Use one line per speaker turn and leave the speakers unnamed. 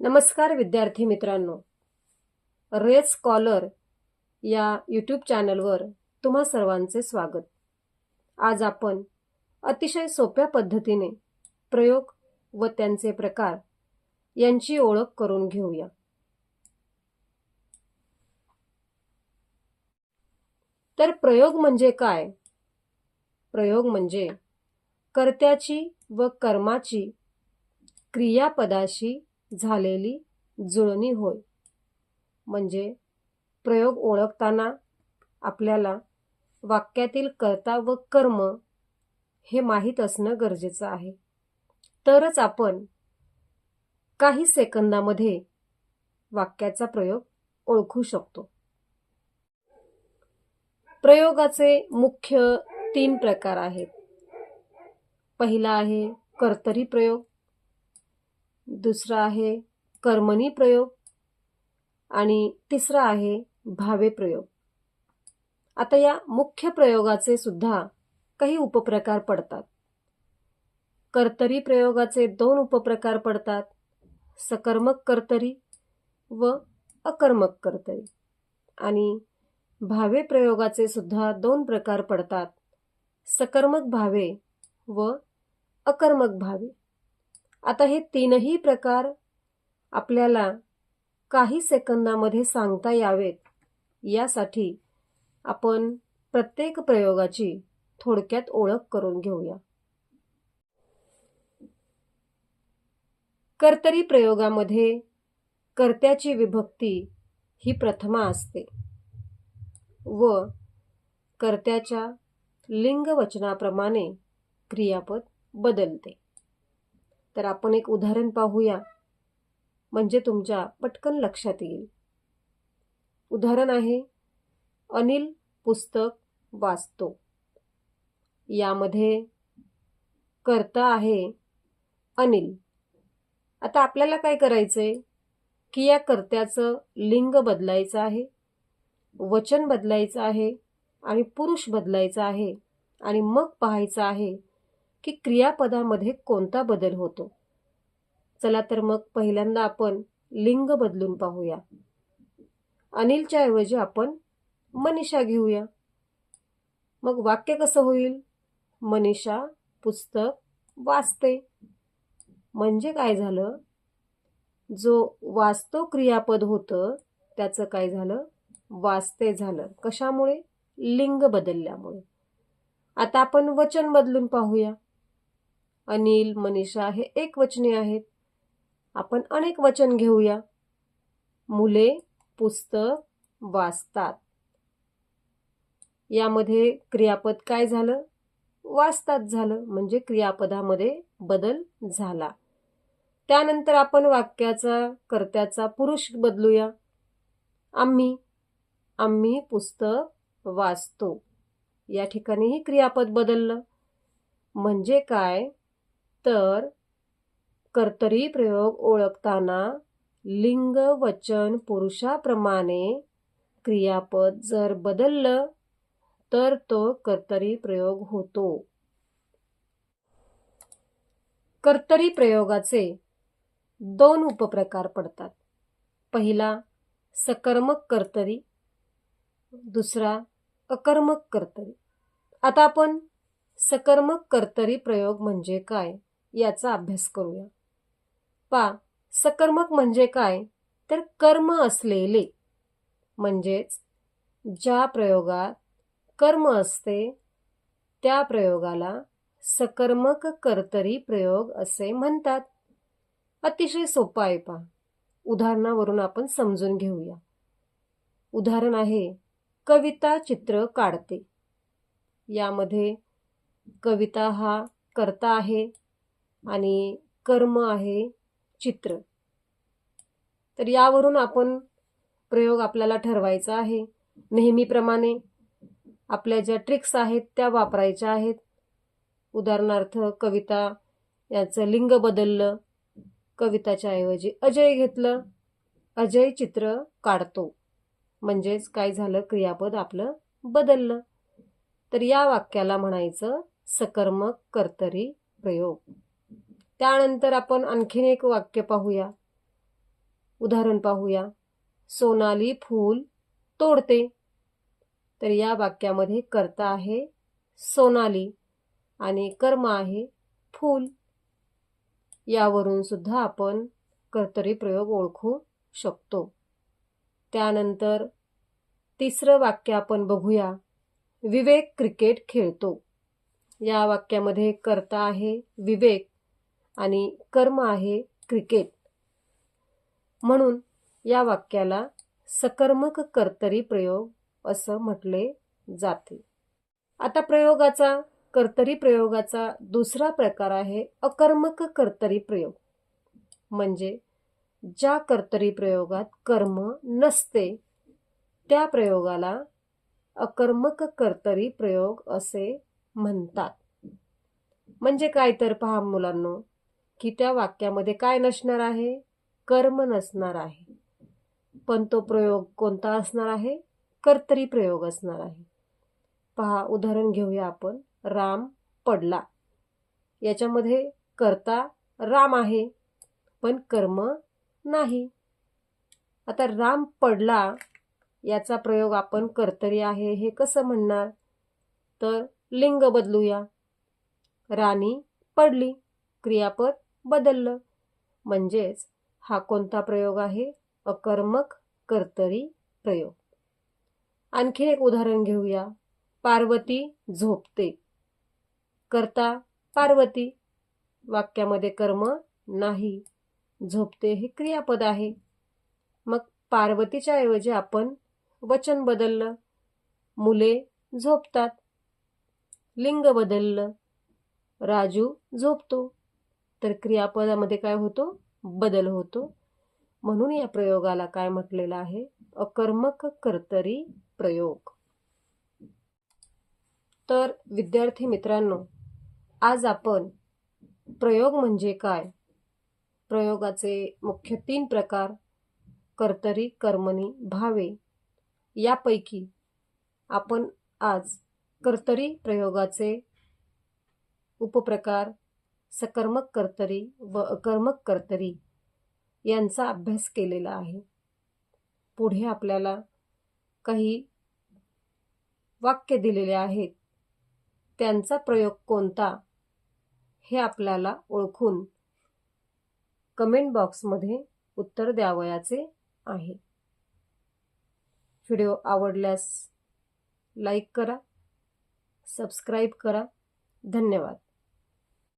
नमस्कार विद्यार्थी मित्रांनो. रेड स्कॉलर या यूट्यूब चॅनलवर तुम्हा सर्वांचे स्वागत. आज आपण अतिशय सोप्या पद्धतीने प्रयोग व त्यांचे प्रकार यांची ओळख करून घेऊया. तर प्रयोग म्हणजे काय? प्रयोग म्हणजे कर्त्याची व कर्माची क्रियापदाशी झालेली जुळणी होय. म्हणजे प्रयोग ओळखताना आपल्याला वाक्यातील कर्ता व कर्म हे माहीत असणं गरजेचं आहे. तरच आपण काही सेकंदामध्ये वाक्याचा प्रयोग ओळखू शकतो. प्रयोगाचे मुख्य तीन प्रकार आहेत. पहिला आहे कर्तरी प्रयोग. दुसरा आहे कर्मणी प्रयोग आणि तिसरा आहे भावे प्रयोग. आता या मुख्य प्रयोगाचे सुद्धा काही उपप्रकार पडतात. कर्तरी प्रयोगाचे दोन उपप्रकार पडतात. सकर्मक कर्तरी व अकर्मक कर्तरी. आणि भावे प्रयोगाचे सुद्धा दोन प्रकार पडतात. सकर्मक भावे व अकर्मक भावे. आता हे तीनही प्रकार आपल्याला काही सेकंदामध्ये सांगता यावेत. यासाठी आपण प्रत्येक प्रयोगाची थोडक्यात ओळख करून घेऊया. कर्तरी प्रयोगामध्ये कर्त्याची विभक्ती ही प्रथमा असते व कर्त्याच्या लिंगवचनाप्रमाणे क्रियापद बदलते. तर आपण एक उदाहरण पाहूया. म्हणजे तुमच्या पटकन लक्षात येईल. उदाहरण आहे अनिल पुस्तक वाचतो. यामध्ये कर्ता आहे अनिल. आता आपल्याला काय करायचंय? की या कर्त्याचं लिंग बदलायचं आहे वचन बदलायचं आहे आणि पुरुष बदलायचं आहे आणि मग पाहायचं आहे की क्रियापदामध्ये कोणता बदल होतो? चला तर मग पहिल्यांदा आपण लिंग बदलून पाहूया. अनिलच्या ऐवजी आपण मनीषा घेऊया. मग वाक्य कसं होईल? मनीषा पुस्तक वाचते. म्हणजे काय झालं? जो वाचतो क्रियापद होतं त्याचं काय झालं? वाचते झालं. कशामुळे? लिंग बदलल्यामुळे. आता आपण वचन बदलून पाहूया. अनिल मनीषा हे एक वचने आहेत. आपण अनेक वचन घेऊया. मुले पुस्तक वाचतात. यामध्ये क्रियापद काय झालं? वाचतात झालं म्हणजे क्रियापदामध्ये बदल झाला. त्यानंतर आपण वाक्याचा कर्त्याचा पुरुष बदलूया. आम्ही आम्ही पुस्तक वाचतो. या ठिकाणीही क्रियापद बदललं. म्हणजे काय? तर कर्तरी प्रयोग ओळखताना लिंग वचन पुरुषाप्रमाणे क्रियापद जर बदललं तर तो कर्तरी प्रयोग होतो. कर्तरी प्रयोगाचे दोन उपप्रकार पडतात. पहिला सकर्मक कर्तरी. दुसरा अकर्मक कर्तरी. आता आपण सकर्मक कर्तरी प्रयोग म्हणजे काय? याचा अभ्यास करूया. पा. सकर्मक म्हणजे काय? तर कर्म असलेले. म्हणजेच ज्या प्रयोगात कर्म असते त्या प्रयोगाला सकर्मक कर्तरी प्रयोग असे म्हणतात. अतिशय सोपा आहे पा. उदाहरणावरून आपण समजून घेऊया. उदाहरण आहे कविता चित्र काढते. यामध्ये कविता हा कर्ता आहे आणि कर्म आहे चित्र. तर यावरून आपण प्रयोग आपल्याला ठरवायचा आहे. नेहमीप्रमाणे आपल्या ज्या ट्रिक्स आहेत त्या वापरायच्या आहेत. उदाहरणार्थ कविता याचं लिंग बदललं कविताच्या ऐवजी अजय घेतलं अजय चित्र काढतो. म्हणजेच काय झालं? क्रियापद आपलं बदललं. तर या वाक्याला म्हणायचं सकर्मक कर्तरी प्रयोग. त्यानंतर आपण आणखीन एक वाक्य पाहूया. उदाहरण पाहूया. सोनाली फूल तोडते. तर या वाक्यामध्ये कर्ता आहे सोनाली आणि कर्म आहे फूल. यावरून सुद्धा आपण कर्तरी प्रयोग ओळखू शकतो. त्यानंतर तिसरं वाक्य आपण बघूया. विवेक क्रिकेट खेळतो. या वाक्यामध्ये कर्ता आहे विवेक. आणि कर्म आहे क्रिकेट. म्हणून या वाक्याला सकर्मक कर्तरी प्रयोग असं म्हटले जाते. आता प्रयोगाचा कर्तरी प्रयोगाचा दुसरा प्रकार आहे अकर्मक कर्तरी प्रयोग. म्हणजे ज्या कर्तरी प्रयोगात कर्म नसते त्या प्रयोगाला अकर्मक कर्तरी प्रयोग असे म्हणतात. म्हणजे काय तर पहा मुलांनो की त्या वाक्यामध्ये काय नसणार आहे? कर्म नसणार आहे. पण तो प्रयोग कोणता असणार आहे? कर्तरी प्रयोग असणार आहे. पहा उदाहरण घेऊया आपण. राम पडला. याच्यामध्ये कर्ता राम आहे पण कर्म नाही. आता राम पडला याचा प्रयोग आपण कर्तरी आहे हे कसं म्हणणार? तर लिंग बदलूया. राणी पडली. क्रियापद बदललं. म्हणजेच हा कोणता प्रयोग आहे? अकर्मक कर्तरी प्रयोग. आणखी एक उदाहरण घेऊया. पार्वती झोपते. करता पार्वती. वाक्यामध्ये कर्म नाही. झोपते हे क्रियापद आहे. मग पार्वतीच्या ऐवजी आपण वचन बदललं. मुले झोपतात. लिंग बदललं. राजू झोपतो. तर क्रियापदामध्ये काय होतो? बदल होतो. म्हणून या प्रयोगाला काय म्हटलेलं आहे? अकर्मक कर्तरी प्रयोग. तर विद्यार्थी मित्रांनो आज आपण प्रयोग म्हणजे काय? प्रयोगाचे मुख्य तीन प्रकार कर्तरी कर्मणी भावे यापैकी आपण आज कर्तरी प्रयोगाचे उपप्रकार सकर्मक कर्तरी व अकर्मक कर्तरी यांचा अभ्यास केलेला आहे. पुढे आपल्याला काही वाक्य दिलेले आहेत. त्यांचा प्रयोग कोणता हे आपल्याला ओळखून कमेंट बॉक्समध्ये उत्तर द्यावयाचे आहे. व्हिडिओ आवडल्यास लाईक करा सबस्क्राईब करा. धन्यवाद.